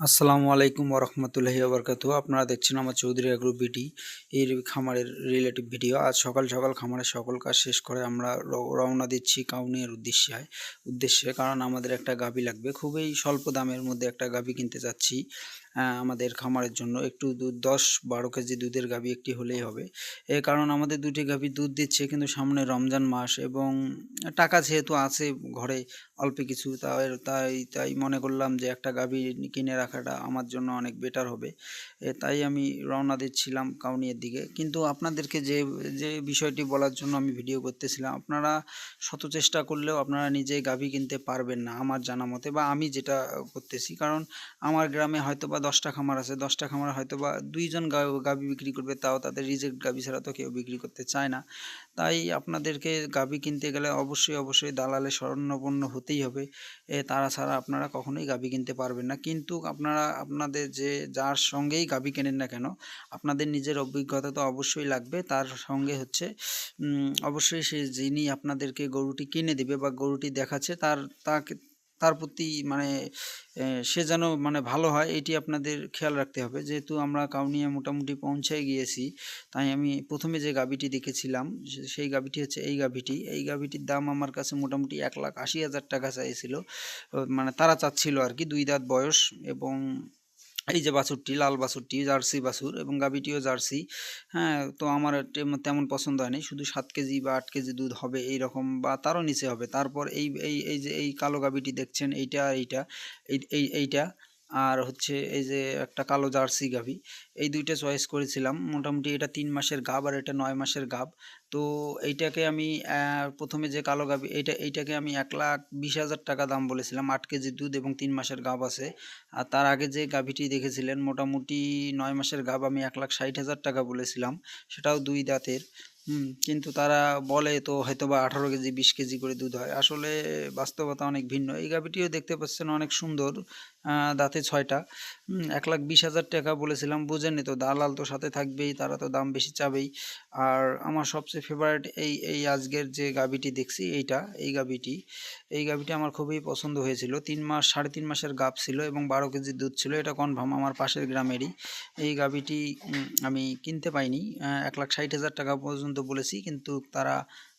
আসসালামু আলাইকুম ওরহমতুল্লাহি আবরকাত আপনারা দেখছেন আমার চৌধুরী আগ্রু বিটি এর খামারের রিলেটিভ ভিডিও আজ সকাল সকাল খামারের সকল কাজ শেষ করে আমরা রওনা দিচ্ছি কাউনিয়ার উদ্দেশ্যে উদ্দেশ্যে কারণ আমাদের একটা গাবি লাগবে। খুবই স্বল্প দামের মধ্যে একটা গাবি কিনতে আহ, আমাদের খামারের জন্য একটু দুধ, দশ বারো কেজি দুধের গাবি একটি হলেই হবে। এ কারণ আমাদের দুটি গাবি দুধ দিচ্ছে কিন্তু সামনে রমজান মাস এবং টাকা যেহেতু আছে ঘরে অল্প কিছু, তাই তাই তাই মনে করলাম যে একটা গাভী কিনে রাখাটা আমার জন্য অনেক বেটার হবে। তাই আমি রওনা দিচ্ছিলাম কাউনিয়ার দিকে। কিন্তু আপনাদেরকে যে যে বিষয়টি বলার জন্য আমি ভিডিও করতেছিলাম, আপনারা শত চেষ্টা করলেও আপনারা নিজে গাভী কিনতে পারবেন না, আমার জানা মতে বা আমি যেটা করতেছি। কারণ আমার গ্রামে হয়তো বা দশটা খামার আছে, দশটা খামার হয়তো বা দুইজন গাভী বিক্রি করবে, তাও তাদের রিজেক্ট গাভী ছাড়া তো কেউ বিক্রি করতে চায় না। তাই আপনাদেরকে গাভী কিনতে গেলে অবশ্যই অবশ্যই দালালে স্বর্ণপন্ন হতেই হবে। এ তারা ছাড়া আপনারা কখনোই গাভী কিনতে পারবেন না। কিন্তু আপনারা, আপনাদের যে, যার সঙ্গেই গাভী কেনেন না কেন, আপনাদের নিজের অভিজ্ঞতা তো অবশ্যই লাগবে। তার সঙ্গে হচ্ছে অবশ্যই সে যিনি আপনাদেরকে গরুটি কিনে দিবে বা গরুটি দেখাচ্ছে, তার, তাকে তার প্রতি মানে সে যেন মানে ভালো হয়, এটি আপনাদের খেয়াল রাখতে হবে। যেহেতু আমরা কাউনিয়া মোটামুটি পৌঁছে গিয়েছি, তাই আমি প্রথমে যে গাভীটি দেখেছিলাম সেই গাভীটি হচ্ছে এই গাভীটি। এই গাভীটির দাম আমার কাছে মোটামুটি এক লাখ আশি হাজার টাকা চাইছিল। মানে তারা চাচ্ছিল আর কি, দুই দাঁত বয়স এবং এই যে বাছুরটি, লাল বাছুরটি, জার্সি বাছুর এবং গাভীটিও জার্সি। হ্যাঁ তো আমার তেম- তেমন পছন্দ হয়নি। শুধু সাত কেজি বা আট কেজি দুধ হবে এই রকম বা তারও নিচে হবে। তারপর এই এই এই যে এই কালো গাভীটি দেখছেন, এইটা এইটা, এই এই, এইটা আর হচ্ছে এই যে একটা কালো জার্সি গাভী, এই দুইটা চয়েস করেছিলাম। মোটামুটি এটা তিন মাসের গাব আর এটা নয় মাসের গাব। তো এইটাকে আমি প্রথমে যে কালো গাভী, এইটা, এইটাকে আমি এক লাখ বিশ হাজার টাকা দাম বলেছিলাম, আট কেজি দুধ এবং তিন মাসের গাব আছে। আর তার আগে যে গাভীটি দেখেছিলেন, মোটামুটি নয় মাসের গাব আমি এক লাখ ষাট হাজার টাকা বলেছিলাম, সেটাও দুই দাঁতের। হুম, কিন্তু তারা বলে তো হয়তো বা আঠারো কেজি, বিশ কেজি করে দুধ হয়। আসলে বাস্তবতা অনেক ভিন্ন। এই গাভীটিও দেখতে পাচ্ছেন অনেক সুন্দর দাঁতে ছয়টা। এক লাখ বিশ হাজার টাকা বলেছিলাম, বুঝেননি তো, দালাল তো সাথে থাকবেই, তারা তো দাম বেশি চাবেই। আর আমার সবচেয়ে ফেভারিট এই এই আজকের যে গাভীটি দেখছি, এইটা, এই গাভীটি এই গাভীটি আমার খুবই পছন্দ হয়েছিল। তিন মাস, সাড়ে তিন মাসের গাভ ছিল এবং বারো কেজি দুধ ছিল, এটা কনফার্ম আমার পাশের গ্রামেরই। এই গাভীটি আমি কিনতে পাইনি এক লাখ ষাট হাজার টাকা পর্যন্ত বলেছি, কিন্তু তারা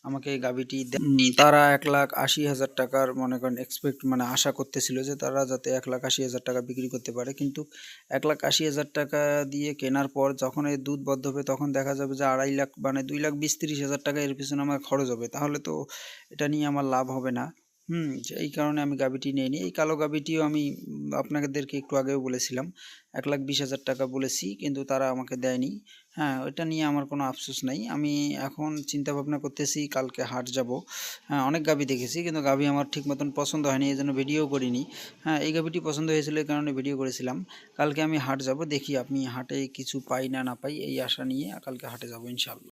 আমাকে গাভীটি দেননি। তারা এক লাখ আশি হাজার টাকার মনে করেন এক্সপেক্ট মানে আশা করতেছিল যে তারা যাতে এক লাখ আশি হাজার টাকা বিক্রি করতে পারে। কিন্তু এক লাখ আশি হাজার টাকা দিয়ে কেনার পর যখন এই দুধ বদ্ধ হবে তখন দেখা যাবে যে আড়াই লাখ মানে দুই লাখ বিশ তিরিশ হাজার টাকা এর পিছনে আমার খরচ হবে। তাহলে তো এটা নিয়ে আমার লাভ হবে না। হুম, এই কারণে আমি গাভীটি নিইনি। এই কালো গাভীটিও আমি আপনাদেরকে একটু আগেও বলেছিলাম। এক লাখ বিশ হাজার টাকা বলেছি, কিন্তু তারা আমাকে দেয়নি। হ্যাঁ ওটা নিয়ে আমার কোনো আফসোস নাই। আমি এখন চিন্তা ভাবনা করতেছি, কালকে হাট যাব। হ্যাঁ অনেক গাভী দেখেছি, কিন্তু গাভী আমার ঠিক মতন পছন্দ হয়নি, এই জন্য ভিডিও করিনি। হ্যাঁ এই গাভীটি পছন্দ হয়েছিল, এই কারণে ভিডিও করেছিলাম। কালকে আমি হাট যাব, দেখি আমি হাটে কিছু পাই না না পাই, এই আশা নিয়ে কালকে হাটে যাব ইনশাল্লাহ